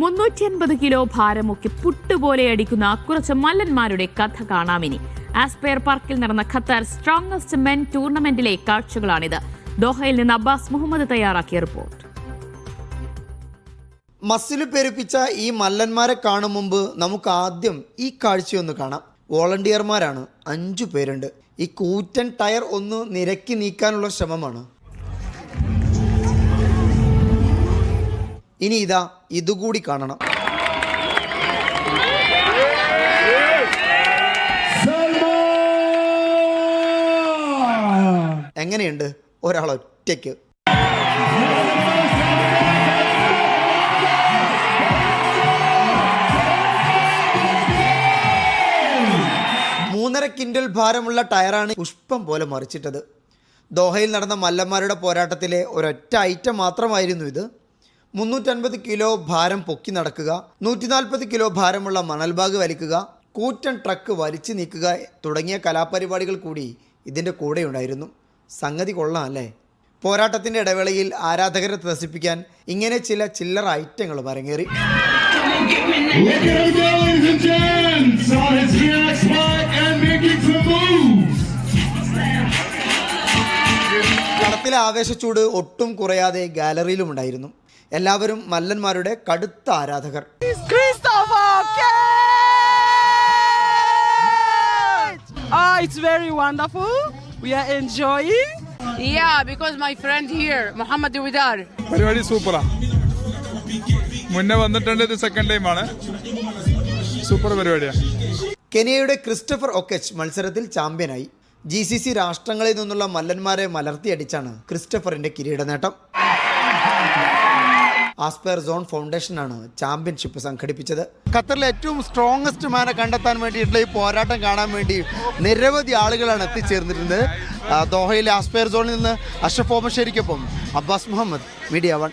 മുന്നൂറ്റി അൻപത് കിലോ ഭാരമൊക്കെ പുട്ടുപോലെ അടിക്കുന്ന കുറച്ച് മല്ലന്മാരുടെ കഥ കാണാമിനി ആസ്പെയർ പാർക്കിൽ നടന്ന ഖത്തർ സ്ട്രോങ്സ്റ്റ് മെൻ ടൂർണമെന്റിലെ കാഴ്ചകളാണിത്. ദോഹയിൽ നിന്ന് അബ്ബാസ് മുഹമ്മദ് തയ്യാറാക്കിയ റിപ്പോർട്ട് മസിൽ പെരുപ്പിച്ച ഈ മല്ലന്മാരെ കാണും മുമ്പ് നമുക്ക് ആദ്യം ഈ കാഴ്ചയൊന്ന് കാണാം. വോളണ്ടിയർമാരാണ് അഞ്ചു പേരുണ്ട്. ഈ കൂറ്റൻ ടയർ ഒന്ന് നിരക്കി നീക്കാനുള്ള ശ്രമമാണ്. ഇനി ഇതാ ഇതുകൂടി കാണണം. എങ്ങനെയുണ്ട്? ഒരാൾ ഒറ്റയ്ക്ക്. മൂന്നര കിൻഡൽ ഭാരമുള്ള ടയറാണ് പുഷ്പം പോലെ മറിച്ചിട്ടത്. ദോഹയിൽ നടന്ന മല്ലന്മാരുടെ പോരാട്ടത്തിലെ ഒരൊറ്റ ഐറ്റം മാത്രമായിരുന്നു ഇത്. മുന്നൂറ്റൻപത് കിലോ ഭാരം പൊക്കി നടക്കുക നൂറ്റിനാൽപ്പത് കിലോ ഭാരമുള്ള മണൽബാഗ് വലിക്കുക കൂറ്റൻ ട്രക്ക് വലിച്ചു നീക്കുക തുടങ്ങിയ കലാപരിപാടികൾ കൂടി ഇതിന്റെ കൂടെ ഉണ്ടായിരുന്നു. സംഗതി കൊള്ളാം അല്ലേ? പോരാട്ടത്തിന്റെ ഇടവേളയിൽ ആരാധകരെ ത്രസിപ്പിക്കാൻ ഇങ്ങനെ ചില ചില്ലറ ഐറ്റങ്ങളും അരങ്ങേറി കടത്തിലെ ആവേശച്ചൂട് ഒട്ടും കുറയാതെ ഗാലറിയിലും ഉണ്ടായിരുന്നു. എല്ലാവരും മല്ലന്മാരുടെ കടുത്ത ആരാധകർ! Oh, it's very wonderful. We are enjoying. Yeah, because my friend here, Muhammad Widar. പരിപാടി സൂപ്പറാ മുന്നേ വന്നിട്ടുണ്ട് ഇത് സെക്കൻഡ് ടൈമാണ് സൂപ്പർ പരിപാടിയാ കെനിയയുടെ ക്രിസ്റ്റഫർ ഒക്കെച്ച് മത്സരത്തിൽ ചാമ്പ്യനായി ജി സി സി രാഷ്ട്രങ്ങളിൽ നിന്നുള്ള മല്ലന്മാരെ മലർത്തിയടിച്ചാണ് ക്രിസ്റ്റഫറിന്റെ കിരീട നേട്ടം ആസ്പയർ സോൺ ഫൗണ്ടേഷനാണ് ചാമ്പ്യൻഷിപ്പ് സംഘടിപ്പിച്ചത്. ഖത്തറിലെ ഏറ്റവും സ്ട്രോങ്ങസ്റ്റ് മാനെ കണ്ടെത്താൻ വേണ്ടിയിട്ടുള്ള ഈ പോരാട്ടം കാണാൻ വേണ്ടി നിരവധി ആളുകളാണ് എത്തിച്ചേർന്നിരുന്നത്. ദോഹയിലെ ആസ്പയർ സോണിൽ നിന്ന് അഷഫ് ഓമശ്ശേരിക്കൊപ്പം അബ്ബാസ് മുഹമ്മദ് മീഡിയ വൺ.